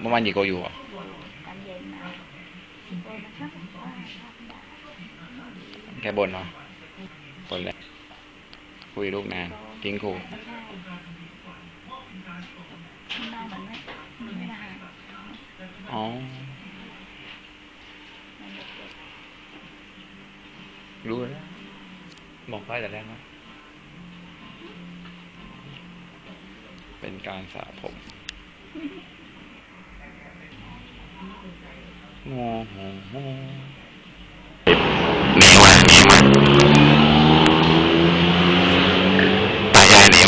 เมื่อวาณกี่โกอยู่แค่บนเนาะบนเลยคุยลูกนานทิ้งครูอ๋อรู้แล้วบอกไปแต่แรกนะเป็นการสระผม โอ้โหหนีมาหนีมาตายายหนี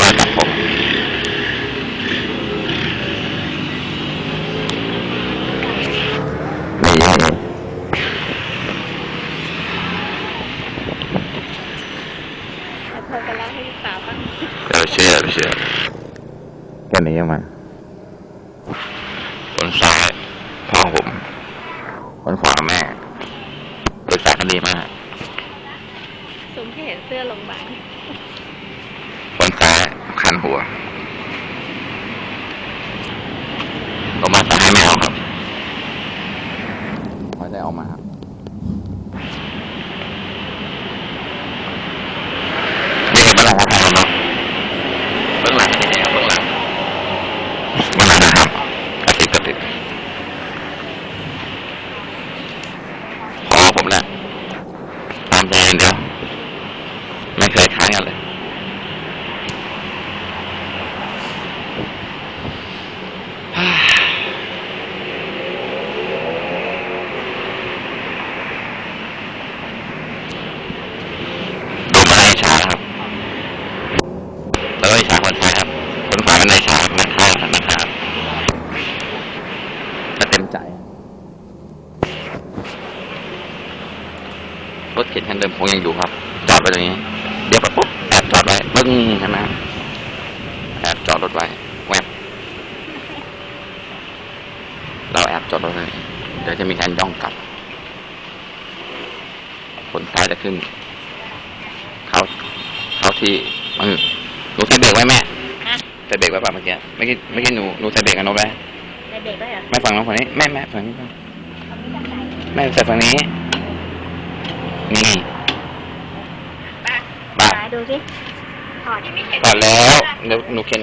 คนขวาแม่ปรึกษากันดีมากซุ้มที่เห็นเสื้อโรงพยาบาลคนซ้ายคันหัวผมมาสั่งให้ไม่เอาครับไม่ได้เอามาครับนี่เป็นเบื้องหลังของผมเนาะเบื้องหลังเป็นยังไงครับเบื้องหลังเบื้องหลังนะครับกระติบกระติบพอผมแหละ ตามใจอย่างเดียวไม่เคยค้านกันเลย ดูมาในฉากครับ แล้วก็อิจฉาคนไทยครับ คนขวาเป็นในฉากนะครับนะครับก็เต็มใจ รถเข็นคันเดิมคงยังอยู่ครับ จอดไว้ตรงนี้ เดี๋ยวไปปุ๊บแอบจอดไว้ปึ้งใช่ไหมแอบจอดรถไว้แวบเราแอบจอดรถไว้เดี๋ยวจะมีการย่องกลับคนซ้ายจะขึ้น เข้าเข้าที่มือหนูใส่เบรกไว้แม่ฮะใส่เบรกไว้ป่ะเมื่อกี้เมื่อกี้เมื่อกี้หนูหนูใส่เบรกกับโน้ตไว้ในเด็กด้วยเหรอแม่ฝั่งน้องฝั่งนี้แม่แม่ฝั่งนี้บ้างเขาไม่ตั้งใจแม่ใส่ฝั่งนี้ นี่ป้าป้าดูสิถอดก่อนแล้ว เดี๋ยวหนูเขียน